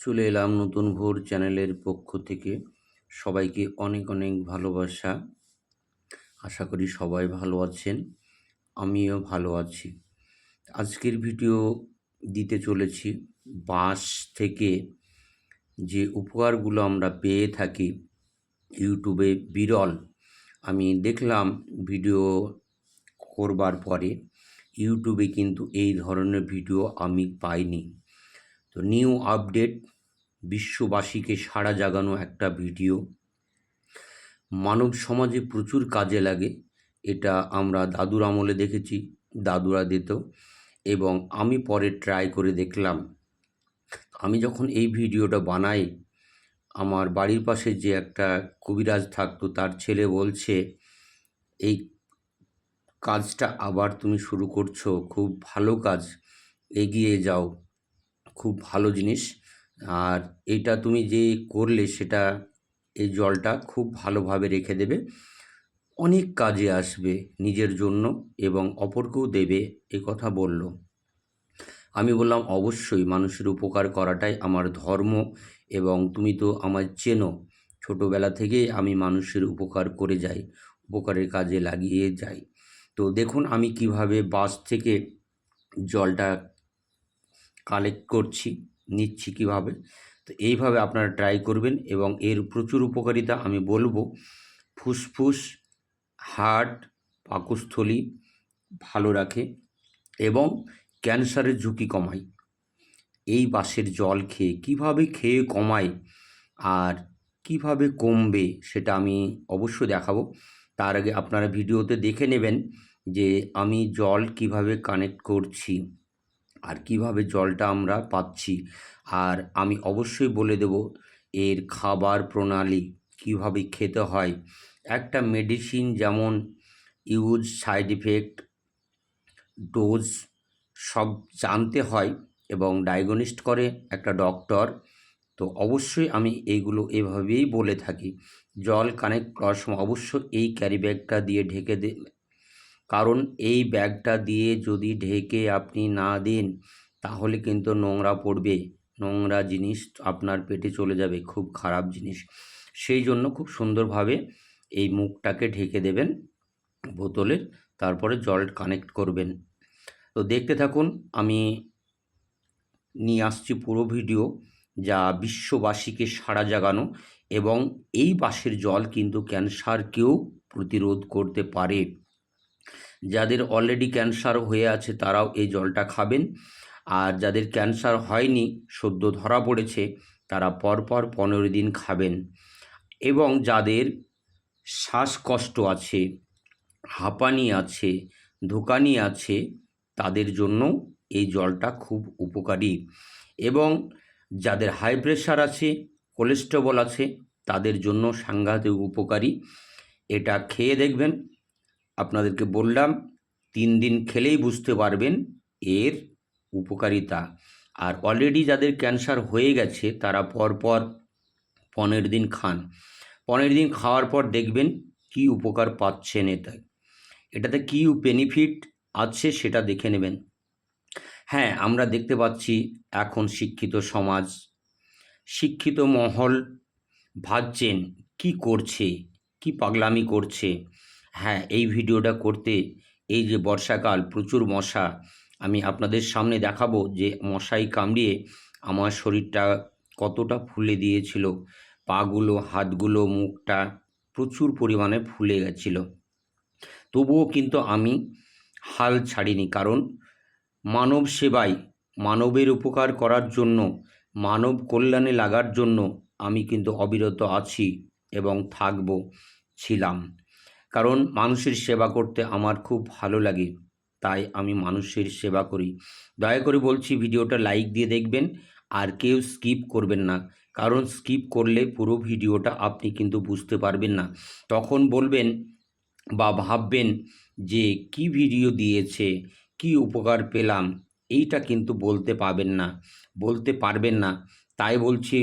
চলে এলাম নতুন ভোর চ্যানেলের পক্ষ থেকে। সবাইকে অনেক অনেক ভালোবাসা। আশা করি সবাই ভালো আছেন, আমিও ভালো আছি। আজকের ভিডিও দিতে চলেছি বাঁশ থেকে। যে উপহারগুলো আমরা পেয়ে থাকি ইউটিউবে বিরল, আমি দেখলাম ভিডিও করবার পরে। ইউটিউবে কিন্তু এই ধরনের ভিডিও আমি পাইনি। তো নিউ আপডেট, বিশ্ববাসীকে সাড়া জাগানো একটা ভিডিও। মানব সমাজে প্রচুর কাজে লাগে, এটা আমরা দাদুর আমলে দেখেছি, দাদুরা দিত, এবং আমি পরে ট্রাই করে দেখলাম। আমি যখন এই ভিডিওটা বানাই, আমার বাড়ির পাশে যে একটা কবিরাজ থাকতো, তার ছেলে বলছে, এই কাজটা আবার তুমি শুরু করছ, খুব ভালো কাজ, এগিয়ে যাও। খুব ভালো জিনিস। আর এটা তুমি যে করলে সেটা এই জলটা খুব ভালোভাবে রেখে দেবে। অনেক কাজে আসবে নিজের জন্য এবং অপরকেও দেবে এ কথা বলল। আমি বললাম, অবশ্যই মানুষের উপকার করাটাই আমার ধর্ম এবং তুমি তো আমার চেনো। ছোটোবেলা থেকেই আমি মানুষের উপকার করে যাই, উপকারের কাজে লাগিয়ে যাই। তো দেখুন আমি কীভাবে বাস থেকে জলটা কালেক্ট করছি, নিচ্ছি কীভাবে, তো এইভাবে আপনারা ট্রাই করবেন এবং এর প্রচুর উপকারিতা আমি বলব। ফুসফুস হার্ট পাকস্থলী ভালো রাখে এবং ক্যান্সারের ঝুঁকি কমায়। এই বাসের জল খেয়ে কীভাবে খেয়ে কমায় আর কীভাবে কমবে সেটা আমি অবশ্যই দেখাবো। তার আগে আপনারা ভিডিওতে দেখে নেবেন যে আমি জল কীভাবে কানেক্ট করছি। আর কীভাবে জলটা আমরা পাচ্ছি। আর আমি অবশ্যই বলে দেব, এর খাবার প্রণালী কীভাবে খেতে হয়। একটা মেডিসিন যেমন ইউজ সাইড ইফেক্ট ডোজ সব জানতে হয় এবং ডায়াগনিস্ট করে একটা ডক্টর তো অবশ্যই আমি এইগুলো এভাবেই বলে থাকি। জল কানেক্ট করার সময় অবশ্যই এই ক্যারি ব্যাগটা দিয়ে ঢেকে দে কারণ এই ব্যাগটা দিয়ে যদি ঢেকে আপনি না দেন, তাহলে কিন্তু নোংরা পড়বে। নোংরা জিনিস আপনার পেটে চলে যাবে, খুব খারাপ জিনিস। সেই জন্য খুব সুন্দরভাবে এই মুখটাকে ঢেকে দেবেন বোতলের তারপরে জল কানেক্ট করবেন। তো দেখতে থাকুন, আমি নিয়ে আসছি পুরো ভিডিও যা বিশ্ববাসীকে সাড়া জাগানো এবং এই বাসের জল কিন্তু ক্যান্সারকেও প্রতিরোধ করতে পারে। যাদের অলরেডি ক্যান্সার হয়ে আছে তারাও এই জলটা খাবেন। আর যাদের ক্যান্সার হয়নি, সদ্য ধরা পড়েছে, তারা পরপর পনেরো দিন খাবেন। এবং যাদের শ্বাসকষ্ট আছে, হাঁপানি আছে, ধোকানি আছে, তাদের জন্য এই জলটা খুব উপকারী। এবং যাদের হাই প্রেশার আছে কোলেস্টেরল আছে, তাদের জন্য সাংঘাতিক উপকারী। এটা খেয়ে দেখবেন আপনাদেরকে বললাম, তিন দিন খেলেই বুঝতে পারবেন এর উপকারিতা। আর অলরেডি যাদের ক্যান্সার হয়ে গেছে, তারা পরপর পনেরো দিন খান। পনেরো দিন খাওয়ার পর দেখবেন কি উপকার পাচ্ছেন এতে। এটাতে কী বেনিফিট আছে সেটা দেখে নেবেন। হ্যাঁ আমরা দেখতে পাচ্ছি এখন শিক্ষিত সমাজ, শিক্ষিত মহল ভাবছেন কি করছে, কি পাগলামি করছে। হ্যাঁ এই ভিডিওটা করতে এই যে বর্ষাকাল, প্রচুর মশা, আমি আপনাদের সামনে দেখাবো যে মশাই কামড়িয়ে আমার শরীরটা কতটা ফুলে দিয়েছিল। পাগুলো, হাতগুলো, মুখটা প্রচুর পরিমাণে ফুলে গেছিল। তবুও কিন্তু আমি হাল ছাড়িনি, কারণ মানব সেবায় মানবের উপকার করার জন্য, মানব কল্যাণে লাগার জন্য আমি কিন্তু অবিরত আছি এবং থাকব, ছিলাম। কারণ মানুষের সেবা করতে আমার খুব ভালো লাগে, তাই আমি মানুষের সেবা করি। দয়া করে বলছি, ভিডিওটা লাইক দিয়ে দেখবেন, আর কেউ স্কিপ করবেন না। কারণ স্কিপ করলে পুরো ভিডিওটা আপনি কিন্তু বুঝতে পারবেন না। তখন বলবেন বা ভাববেন যে, কি ভিডিও দিয়েছে? কি উপকার পেলাম? এইটা কিন্তু বলতে পাবেন না, বলতে পারবেন না। তাই বলছি,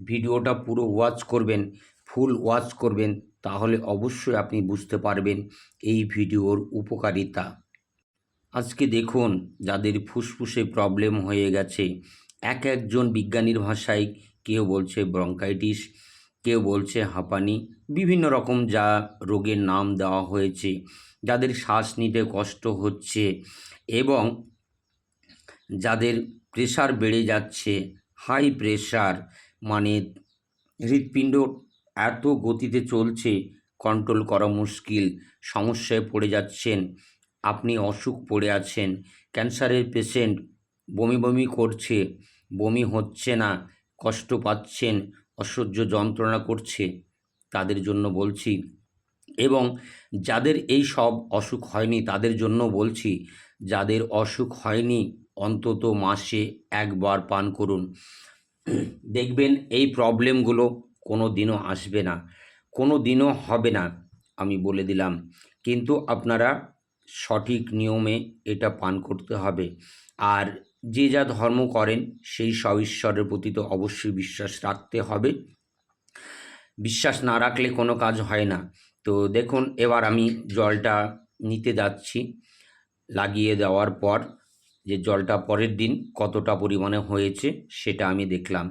ভিডিওটা পুরো ওয়াচ করবেন ফুল ওয়াচ করবেন। তাহলে অবশ্যই আপনি বুঝতে পারবেন এই ভিডিওর উপকারিতা। আজকে দেখুন যাদের ফুসফুসে প্রবলেম হয়ে গেছে। এক একজন বিজ্ঞানীর ভাষায় কেউ বলছে ব্রঙ্কাইটিস কেউ বলছে হাঁপানি, বিভিন্ন রকম যা রোগের নাম দেওয়া হয়েছে, যাদের শ্বাস নিতে কষ্ট হচ্ছে এবং যাদের প্রেশার বেড়ে যাচ্ছে হাই প্রেশার মানে হৃৎপিণ্ড এত গতিতে চলছে কন্ট্রোল করা মুশকিল, সমস্যায় পড়ে যাচ্ছেন, আপনি অসুখ পড়ে আছেন, ক্যান্সারের পেশেন্ট বমি বমি করছে, বমি হচ্ছে না, কষ্ট পাচ্ছেন, অসহ্য যন্ত্রণা করছে, তাদের জন্য বলছি। এবং যাদের এই সব অসুখ হয়নি, তাদের জন্য বলছি, যাদের অসুখ হয়নি, অন্তত মাসে একবার পান করুন। দেখবেন এই প্রবলেমগুলো কোনো দিনও আসবে না, কোনো দিনও হবে না, আমি বলে দিলাম। কিন্তু আপনারা সঠিক নিয়মে এটা পান করতে হবে। আর যে যা ধর্ম করেন, সেই সব ঈশ্বরের প্রতি তো অবশ্যই বিশ্বাস রাখতে হবে। বিশ্বাস না রাখলে কোনো কাজ হয় না। তো দেখুন, এবার আমি জলটা নিতে যাচ্ছি। লাগিয়ে দেওয়ার পর যে জলটা পরের দিন কতটা পরিমাণে হয়েছে, সেটা আমি দেখলাম।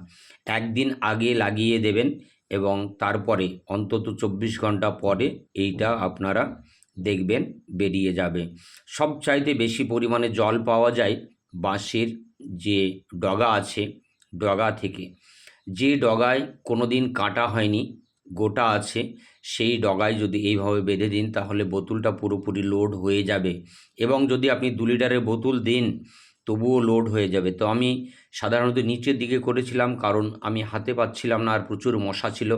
একদিন আগে লাগিয়ে দেবেন এবং তারপরে অন্তত চব্বিশ ঘণ্টা পরে এইটা আপনারা দেখবেন বেরিয়ে যাবে। সবচাইতে বেশি পরিমাণে জল পাওয়া যায় বাঁশের যে ডগা আছে, ডগা থেকে। যে ডগায় কোনো দিন কাটা হয়নি, গোটা আছে, সেই ডগায় যদি এইভাবে বেঁধে দিন তাহলে বোতলটা পুরোপুরি লোড হয়ে যাবে। এবং যদি আপনি দু লিটারের বোতল দিন তবুও লোড হয়ে যাবে। তো আমি সাধারণত নিচের দিকে করেছিলাম কারণ আমি হাতে পাচ্ছিলাম না আর প্রচুর মশা ছিল।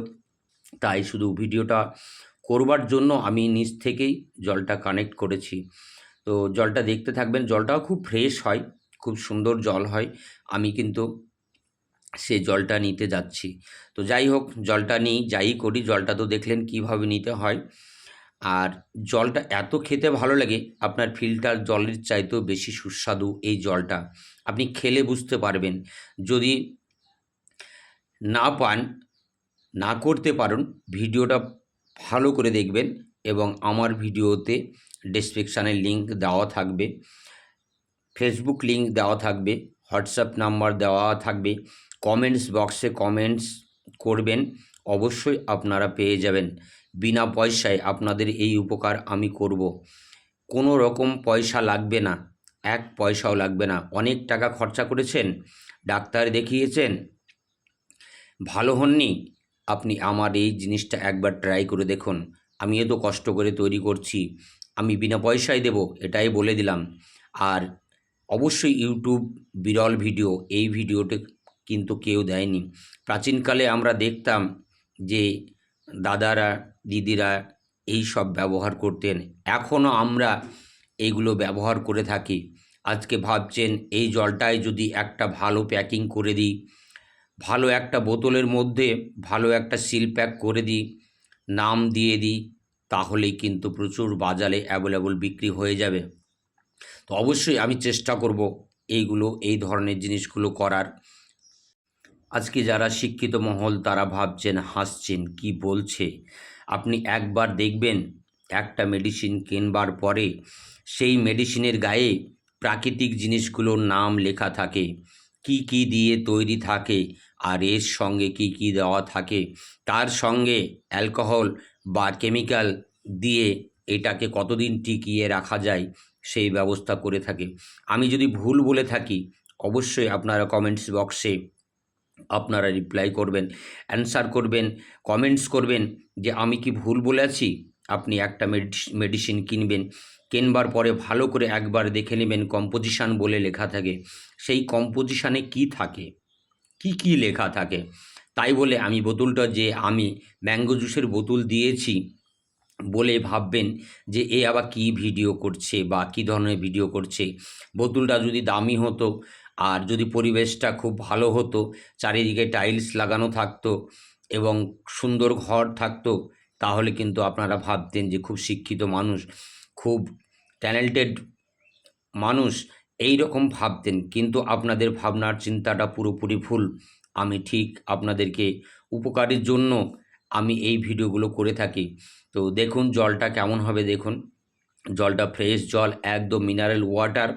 তাই শুধু ভিডিওটা করবার জন্য আমি নিচ থেকেই জলটা কানেক্ট করেছি। তো জলটা দেখতে থাকবেন, জলটাও খুব ফ্রেশ হয়, খুব সুন্দর জল হয়। আমি কিন্তু সে জলটা নিতে যাচ্ছি। তো যাই হোক, জলটা নিই, যাই করি, জলটা তো দেখলেন কীভাবে নিতে হয়। আর জলটা এত খেতে ভালো লাগে, আপনার ফিল্টার জলের চাইতেও বেশি সুস্বাদু এই জলটা। আপনি খেলে বুঝতে পারবেন। যদি না পান, না করতে পারেন, ভিডিওটা ভালো করে দেখবেন এবং আমার ভিডিওতে ডেসক্রিপশানে লিঙ্ক দেওয়া থাকবে ফেসবুক লিঙ্ক দেওয়া থাকবে হোয়াটসঅ্যাপ নাম্বার দেওয়া থাকবে কমেন্টস বক্সে কমেন্টস করবেন, অবশ্যই আপনারা পেয়ে যাবেন। বিনা পয়সায় আপনাদের এই উপকার আমি করব। কোনো রকম পয়সা লাগবে না, এক পয়সাও লাগবে না। অনেক টাকা খরচা করেছেন, ডাক্তার দেখিয়েছেন, ভালো হননি। আপনি আমার এই জিনিসটা একবার ট্রাই করে দেখুন। আমি এত কষ্ট করে তৈরি করছি। আমি বিনা পয়সায় দেব, এটাই বলে দিলাম। আর অবশ্যই ইউটিউব বিরল ভিডিও, এই ভিডিওটা কিন্তু কেউ দেয়নি। প্রাচীনকালে আমরা দেখতাম যে দাদারা, দিদিরা এই সব ব্যবহার করতেন। এখনও আমরা এইগুলো ব্যবহার করে থাকি। আজকে ভাবছেন এই জলটায় যদি একটা ভালো প্যাকিং করে দিই, ভালো একটা বোতলের মধ্যে ভালো একটা সিল প্যাক করে দিই, নাম দিয়ে দিই, তাহলেই কিন্তু প্রচুর বাজারে অ্যাভেলেবল বিক্রি হয়ে যাবে। তো অবশ্যই আমি চেষ্টা করব এইগুলো, এই ধরনের জিনিসগুলো করার। আজকে যারা শিক্ষিত মহল, তারা ভাবছেন, হাসছেন, কি বলছে? আপনি একবার দেখবেন, একটা মেডিসিন কেনবার পরে সেই মেডিসিনের গায়ে প্রাকৃতিক জিনিসগুলোর নাম লেখা থাকে। কি কি দিয়ে তৈরি থাকে, আর এর সঙ্গে কি কি দেওয়া থাকে? তার সঙ্গে অ্যালকোহল বা কেমিক্যাল দিয়ে এটাকে কতদিন টিকিয়ে রাখা যায়, সেই ব্যবস্থা করে থাকে। আমি যদি ভুল বলে থাকি, অবশ্যই আপনারা কমেন্টস বক্সে আপনারা রিপ্লাই করবেন অ্যান্সার করবেন কমেন্টস করবেন যে আমি কি ভুল বলেছি? আপনি একটা মেডিসিন কিনবেন, কেনবার পরে ভালো করে একবার দেখে নেবেন কম্পোজিশান বলে লেখা থাকে। সেই কম্পোজিশানে কি থাকে? কি কি লেখা থাকে? তাই বলে আমি বোতলটা যে আমি ম্যাঙ্গো জুসের বোতল দিয়েছি বলে ভাববেন যে এ আবার কী ভিডিও করছে বা কী ধরনের ভিডিও করছে? বোতলটা যদি দামি হতো আর যদি পরিবেশটা খুব ভালো হতো, চারিদিকে টাইলস লাগানো থাকতো এবং সুন্দর ঘর থাকতো, তাহলে কিন্তু আপনারা ভাবতেন যে খুব শিক্ষিত মানুষ, খুব ট্যালেন্টেড মানুষ এই রকম ভাবতেন। কিন্তু আপনাদের ভাবনার চিন্তাটা পুরোপুরি ভুল। আমি ঠিক আপনাদেরকে উপকারের জন্য আমি এই ভিডিওগুলো করে থাকি। তো দেখুন, জলটা কেমন হবে দেখুন। জলটা ফ্রেশ জল, একদম মিনারেল ওয়াটার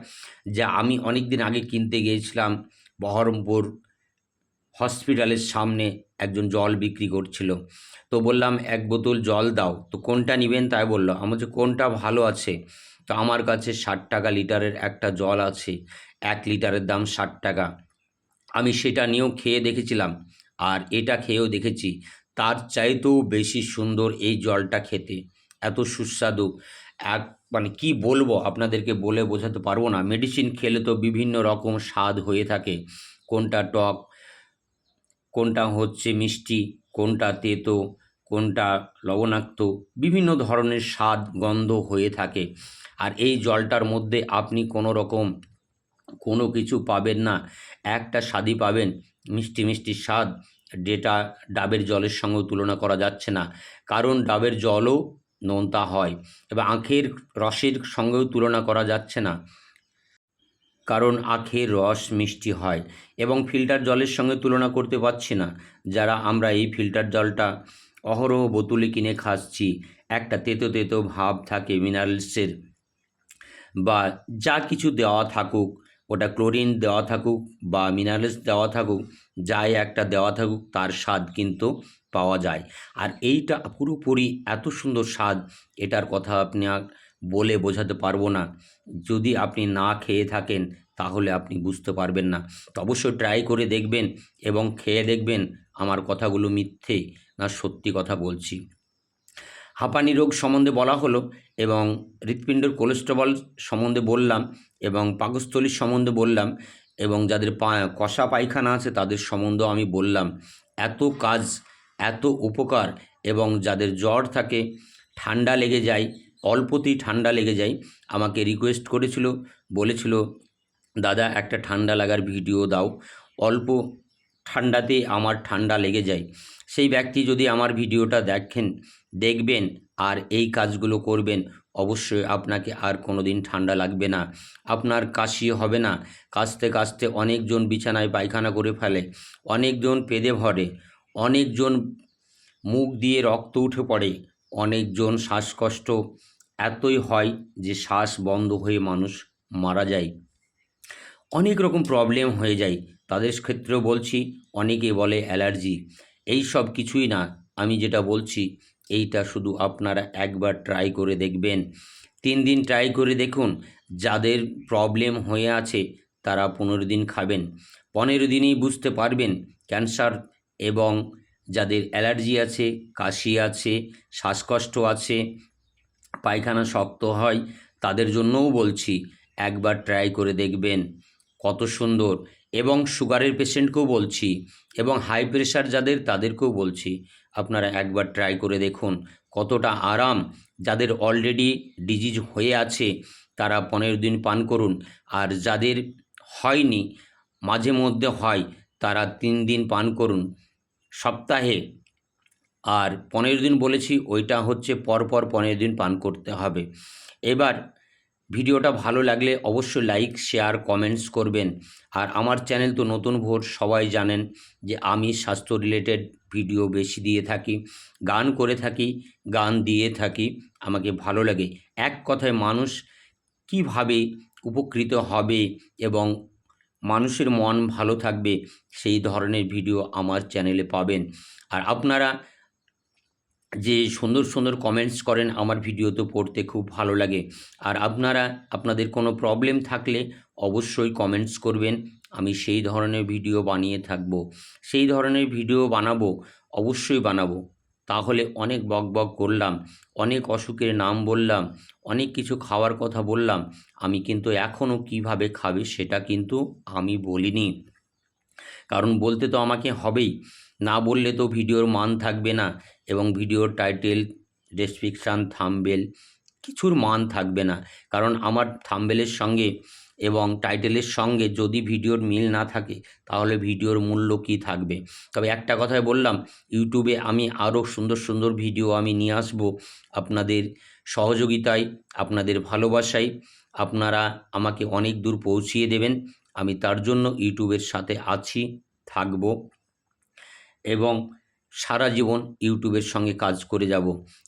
যা আমি অনেক দিন আগে কিনতে গিয়েছিলাম বহরমপুর হসপিটালের সামনে একজন জল বিক্রি করছিল। তো বললাম, এক বোতল জল দাও। তো কোনটা নেবেন? তাই বলল আমার যে কোনটা ভালো আছে? তো আমার কাছে ষাট টাকা লিটারের একটা জল আছে, এক লিটারের দাম ষাট টাকা। আমি সেটা নিয়েও খেয়ে দেখেছিলাম, আর এটা খেয়েও দেখেছি, তার চাইতেও বেশি সুন্দর এই জলটা খেতে। এত সুস্বাদু, এক মানে কি বলব? আপনাদেরকে বলে বোঝাতে পারব না। মেডিসিন খেলে তো বিভিন্ন রকম স্বাদ হয়ে থাকে। কোনটা টক, কোনটা হচ্ছে মিষ্টি, কোনটা তেতো, কোনটা লবণাক্ত, বিভিন্ন ধরনের স্বাদ, গন্ধ হয়ে থাকে। আর এই জলটার মধ্যে আপনি কোনো রকম কোনো কিছু পাবেন না। একটা স্বাদই পাবেন। মিষ্টি মিষ্টি স্বাদ, যেটা ডাবের জলের সঙ্গেও তুলনা করা যাচ্ছে না। কারণ ডাবের জলও নোনতা হয় এবার আখের রসের সঙ্গেও তুলনা করা যাচ্ছে না। কারণ আখের রস মিষ্টি হয় এবং ফিল্টার জলের সঙ্গে তুলনা করতে পারছি না। যারা আমরা এই ফিল্টার জলটা অহরহ বোতলে কিনে খাচ্ছি, একটা তেতো তেতো ভাব থাকে মিনারেলসের বা যা কিছু দেওয়া থাকুক ওটা ক্লোরিন দেওয়া থাকুক বা মিনারেলস দেওয়া থাকুক, যাই একটা দেওয়া থাকুক, তার স্বাদ কিন্তু পাওয়া যায়। আর এইটা পুরোপুরি এত সুন্দর স্বাদ, এটার কথা আপনি বলে বোঝাতে পারব না। যদি আপনি না খেয়ে থাকেন, তাহলে আপনি বুঝতে পারবেন না। তো অবশ্যই ট্রাই করে দেখবেন এবং খেয়ে দেখবেন, আমার কথাগুলো মিথ্যে না সত্যি কথা বলছি। হাঁপানি রোগ সম্বন্ধে বলা হলো এবং হৃৎপিণ্ডের কোলেস্টেরল সম্বন্ধে বললাম এবং পাকস্থলীর সম্বন্ধে বললাম এবং যাদের পা, কষা পায়খানা আছে তাদের সম্বন্ধে আমি বললাম। এত কাজ, এত উপকার এবং যাদের জ্বর থাকে, ঠান্ডা লেগে যায়, অল্পতেই ঠান্ডা লেগে যায়, আমাকে রিকোয়েস্ট করেছিল, বলেছিল, দাদা, একটা ঠান্ডা লাগার ভিডিও দাও। অল্প ঠান্ডাতে আমার ঠান্ডা লেগে যায়। সেই ব্যক্তি যদি আমার ভিডিওটা দেখেন দেখবেন আর এই কাজগুলো করবেন, অবশ্যই আপনাকে আর কোনো দিন ঠান্ডা লাগবে না। আপনার কাশি হবে না। কাশতে কাশতে অনেকজন বিছানায় পায়খানা করে ফেলে, অনেকজন পেদে ভরে, অনেকজন মুখ দিয়ে রক্ত উঠে পড়ে, অনেকজন শ্বাসকষ্ট। এতই হয় যে শ্বাস বন্ধ হয়ে মানুষ মারা যায়। অনেক রকম প্রবলেম হয়ে যায়। তাদের ক্ষেত্রেও বলছি অনেকে বলে অ্যালার্জি। এই সব কিছুই না। আমি যেটা বলছি এইটা শুধু আপনারা একবার ট্রাই করে দেখবেন। তিন দিন ট্রাই করে দেখুন, যাদের প্রবলেম হয়ে আছে, তারা পনেরো দিন খাবেন। পনেরো দিনেই বুঝতে পারবেন ক্যান্সার এবং যাদের অ্যালার্জি আছে, কাশি আছে, শ্বাসকষ্ট আছে, পায়খানা শক্ত হয়, তাদের জন্যও বলছি, একবার ট্রাই করে দেখবেন। কত সুন্দর। এবং সুগারের পেশেন্টকেও বলছি এবং হাই প্রেশার যাদের, তাদেরকেও বলছি। আপনারা একবার ট্রাই করে দেখুন কতটা আরাম যাদের অলরেডি ডিজিজ হয়ে আছে, তারা পনেরো দিন পান করুন। আর যাদের হয়নি, মাঝে মধ্যে হয়, তারা তিন দিন পান করুন। সপ্তাহে আর পনেরো দিন বলেছি, ওইটা হচ্ছে পরপর পনেরো দিন পান করতে হবে। এবার ভিডিওটা ভালো লাগলে অবশ্যই লাইক শেয়ার কমেন্টস করবেন। আর আমার চ্যানেল তো নতুন ভোর, সবাই জানেন যে আমি স্বাস্থ্য রিলেটেড ভিডিও বেশি দিয়ে থাকি, গান করে থাকি, গান দিয়ে থাকি, আমাকে ভালো লাগে। এক কথায় মানুষ কীভাবে উপকৃত হবে এবং মানুষের মন ভালো থাকবে, সেই ধরনের ভিডিও আমার চ্যানেলে পাবেন। আর আপনারা যে সুন্দর সুন্দর কমেন্টস করেন আমার ভিডিও তো পড়তে খুব ভালো লাগে। আর আপনারা, আপনাদের কোনো প্রবলেম থাকলে অবশ্যই কমেন্টস করবেন। আমি সেই ধরনের ভিডিও বানিয়ে থাকব। সেই ধরনের ভিডিও বানাবো, অবশ্যই বানাবো। তাহলে অনেক বক বক করলাম, অনেক অসুখের নাম বললাম, অনেক কিছু খাওয়ার কথা বললাম, আমি কিন্তু এখনও কীভাবে খাবে সেটা কিন্তু আমি বলিনি। কারণ বলতে তো আমাকে হবেই। না বললে তো ভিডিওর মান থাকবে না এবং ভিডিওর টাইটেল ডেসক্রিপশান থাম্বেল কিছুর মান থাকবে না। কারণ আমার থাম্বেলের সঙ্গে এবং টাইটেলের সঙ্গে যদি ভিডিওর মিল না থাকে, তাহলে ভিডিওর মূল্য কী থাকবে? তবে একটা কথাই বললাম, ইউটিউবে আমি আরও সুন্দর সুন্দর ভিডিও আমি নিয়ে আসব আপনাদের সহযোগিতায়, আপনাদের ভালোবাসায়। আপনারা আমাকে অনেক দূর পৌঁছিয়ে দেবেন। আমি তার জন্য ইউটিউবের সাথে আছি, থাকব। এবং সারা জীবন ইউটিউবের সঙ্গে কাজ করে যাব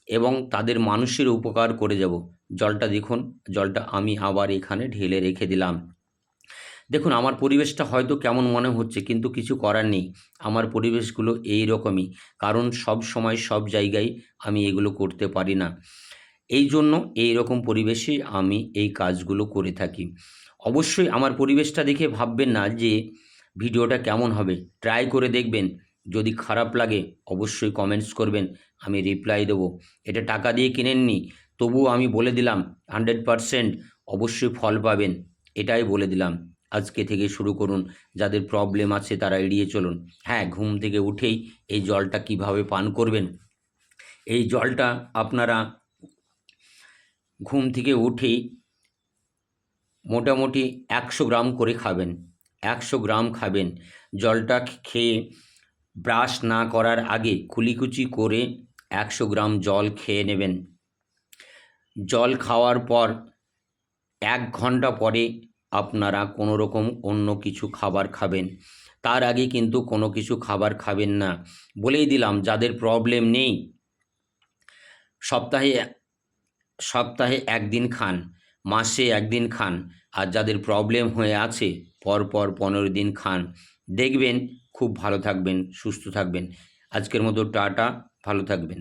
এবং তাদের মানুষের উপকার করে যাব। জলটা দেখুন, জলটা আমি আবার এখানে ঢেলে রেখে দিলাম। দেখুন, আমার পরিবেশটা হয়তো কেমন মনে হচ্ছে, কিন্তু কিছু করার নেই। আমার পরিবেশগুলো এই রকমই কারণ সব সময় সব জায়গায় আমি এগুলো করতে পারি না। এই জন্য এই রকম পরিবেশে আমি এই কাজগুলো করে থাকি। অবশ্যই আমার পরিবেশটা দেখে ভাববেন না যে ভিডিওটা কেমন হবে। ট্রাই করে দেখবেন। যদি খারাপ লাগে, অবশ্যই কমেন্টস করবেন, আমি রিপ্লাই দেবো। এটা টাকা দিয়ে কিনেননি তবুও আমি বলে দিলাম হান্ড্রেড পারসেন্ট অবশ্যই ফল পাবেন, এটাই বলে দিলাম। আজকে থেকে শুরু করুন, যাদের প্রবলেম আছে তারা এড়িয়ে চলুন। হ্যাঁ ঘুম থেকে উঠেই এই জলটা কীভাবে পান করবেন? এই জলটা আপনারা ঘুম থেকে উঠেই মোটামুটি একশো গ্রাম করে খাবেন, একশো গ্রাম খাবেন। জলটা খেয়ে ব্রাশ না করার আগে কুলিকুচি করে একশো গ্রাম জল খেয়ে নেবেন। জল খাওয়ার পর এক ঘণ্টা পরে আপনারা কোনো রকম অন্য কিছু খাবার খাবেন। তার আগে কিন্তু কোনো কিছু খাবার খাবেন না। বলেই দিলাম, যাদের প্রবলেম নেই, সপ্তাহে সপ্তাহে একদিন খান, মাসে একদিন খান, আর যাদের প্রবলেম হয়ে আছে, পরপর পনেরো দিন খান। দেখবেন খুব ভালো থাকবেন সুস্থ থাকবেন। আজকের মতো টাটা ভালো থাকবেন।